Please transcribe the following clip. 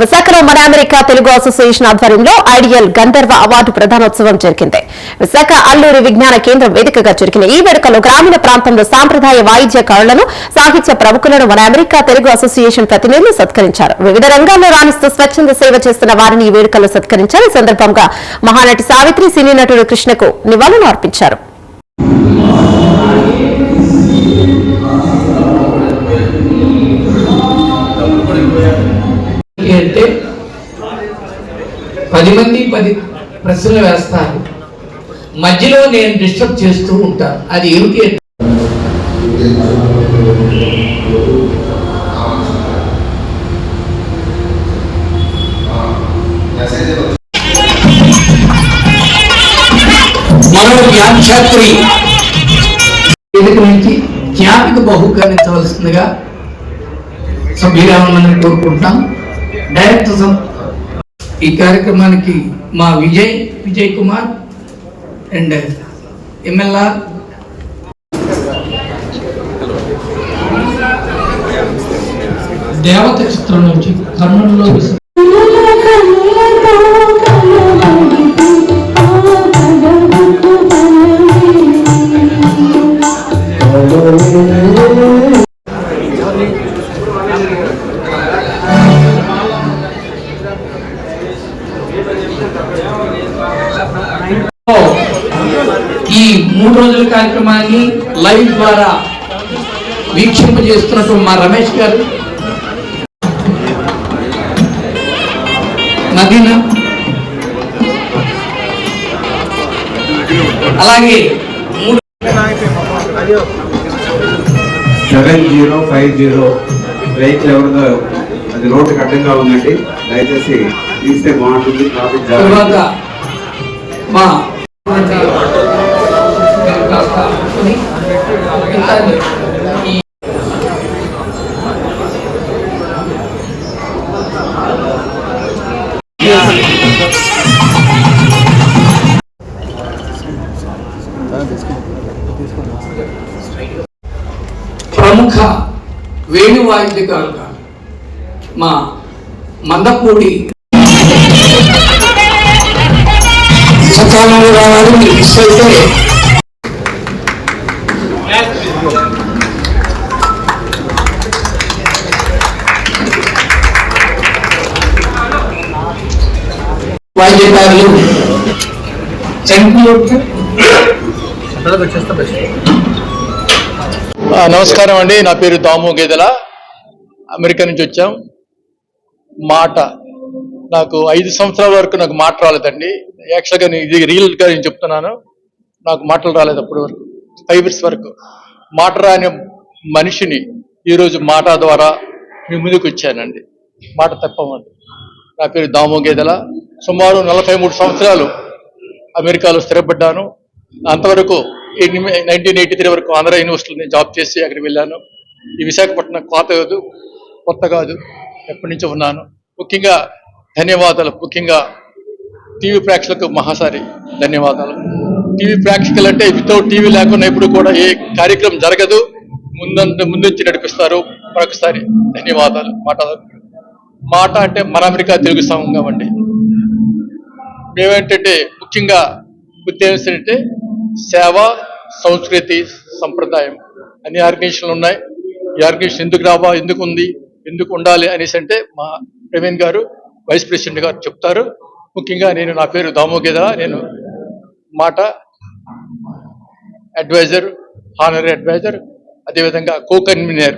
విశాఖలో మన America Telugu association ఆధ్వర్యంలో ఐడియల్ గంధర్వ అవార్డు ప్రధానోత్సవం జరిగింది. విశాఖ అల్లూరి విజ్ఞాన కేంద్రం వేదికగా జరిగిన ఈ వేడుకలో గ్రామీణ ప్రాంతంలో సాంప్రదాయ వాయిద్య కళలను సాహిత్య ప్రముఖులను మన అమెరికా తెలుగు అసోసియేషన్ ప్రతినిధులు సత్కరించారు. వివిధ రంగాల్లో రాణిస్తూ స్వచ్ఛంద సేవ చేస్తున్న వారిని ఈ వేడుకలో సత్కరించారు. ఈ సందర్భంగా మహానటి సావిత్రి సినీ నటుడు కృష్ణకు నివాళులు అర్పించారు. పది మంది పది ప్రశ్నలు వేస్తారు. మధ్యలో నేను డిస్టర్బ్ చేస్తూ ఉంటాను. అది ఏమిటి మరో వ్యాఖ్యాత్రి వేదిక నుంచి జ్ఞాపిక బహుకరించవలసిందిగా సభ్యురామని కోరుకుంటాం డైరెక్టర్ సం- ఈ కార్యక్రమానికి మా విజయ్ విజయ్ కుమార్ అండ్ ఎమ్మెల్ఆర్ దేవత చిత్రం నుంచి కర్నూలులో you. ఈ మూడు రోజుల కార్యక్రమాన్ని లైవ్ ద్వారా వీక్షింపజేస్తున్నటువంటి మా రమేష్ గారు. నదీనా అలాగే seven zero five zero vehicle ఎవరిదో అది రోడ్డుకి అడ్డంగా ఉందండి. దయచేసి తీస్తే బాగుంటుంది ట్రాఫిక్ తర్వాత మా ప్రముఖ వేణువాయిత్యకారులు మా మందపూడి సకాలంలో రావాలి మిస్ అయితే వాయిద్యకారులు నమస్కారం అండి. నా పేరు దాము గేదెల. అమెరికా నుంచి వచ్చాం. మాట. నాకు ఐదు సంవత్సరాల వరకు నాకు మాట రాలేదండి. యాక్చువల్గా నేను ఇది రియల్గా నేను చెప్తున్నాను. నాకు మాటలు రాలేదు అప్పటి వరకు. ఫైవ్ ఇయర్స్ వరకు మాట రాని మనిషిని ఈరోజు మాట ద్వారా మీ ముందుకు వచ్చానండి. మాట తప్పమండి నా పేరు దాము గేదెల. సుమారు నలభై మూడు సంవత్సరాలు అమెరికాలో స్థిరపడ్డాను. అంతవరకు నైన్టీన్ ఎయిటీ త్రీ వరకు ఆంధ్ర యూనివర్సిటీలో నేను జాబ్ చేసి అక్కడికి వెళ్ళాను. ఈ విశాఖపట్నం కోత కాదు కొత్త కాదు. ఎప్పటి నుంచో ఉన్నాను. ముఖ్యంగా ధన్యవాదాలు. ముఖ్యంగా టీవీ ప్రేక్షకులకు మహాసారి ధన్యవాదాలు. టీవీ ప్రేక్షకులు అంటే వితౌట్ టీవీ లేకుండా ఇప్పుడు కూడా ఏ కార్యక్రమం జరగదు. ముందంత ముందుంచి నడిపిస్తారు. మరొకసారి ధన్యవాదాలు. మాట మాట అంటే మన అమెరికా తెలుగు సంఘం అండి. మేమేంటంటే ముఖ్యంగా ఉద్దేశం ఏంటంటే సేవ సంస్కృతి సంప్రదాయం అన్ని ఆర్గనైజేషన్లు ఉన్నాయి. ఈ ఆర్గనైజేషన్ ఎందుకు రావా ఎందుకు ఉంది ఎందుకు ఉండాలి అనేసి అంటే మా ప్రవీణ్ గారు వైస్ ప్రెసిడెంట్ గారు చెప్తారు. ముఖ్యంగా నేను నా పేరు దామోగేద నేను మాట అడ్వైజర్ హానరీ అడ్వైజర్ అదేవిధంగా కో కన్వీనర్